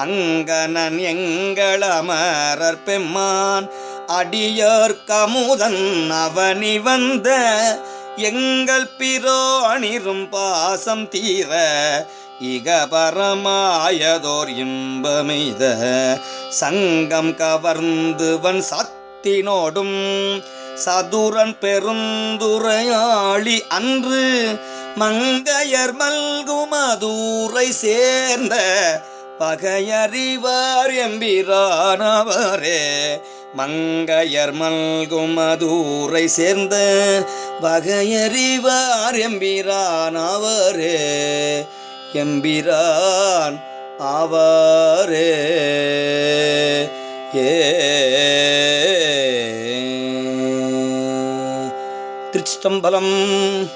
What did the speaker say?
அங்கனன் எங்களமரர் பெம்மான் அடியோர் கமுதன் அவனி வந்த எங்கள் பிராணிரும் பாசம் தீர இகபரமாயதோர் இன்பமெய்த சங்கம் கவர்ந்துவன் சத்தினோடும் சதுரன் பெருந்துரையாளி அன்று மங்கையர் மல்குமதூரை சேர்ந்த பகையறிவார் எம்பிரானவரே மங்கையர் மல்குமதூரை சேர்ந்த பகையறிவார் எம்பிரானவரே எம்பிரான் ஆவாரே. ஏ. திருச்சிட்டம்பலம்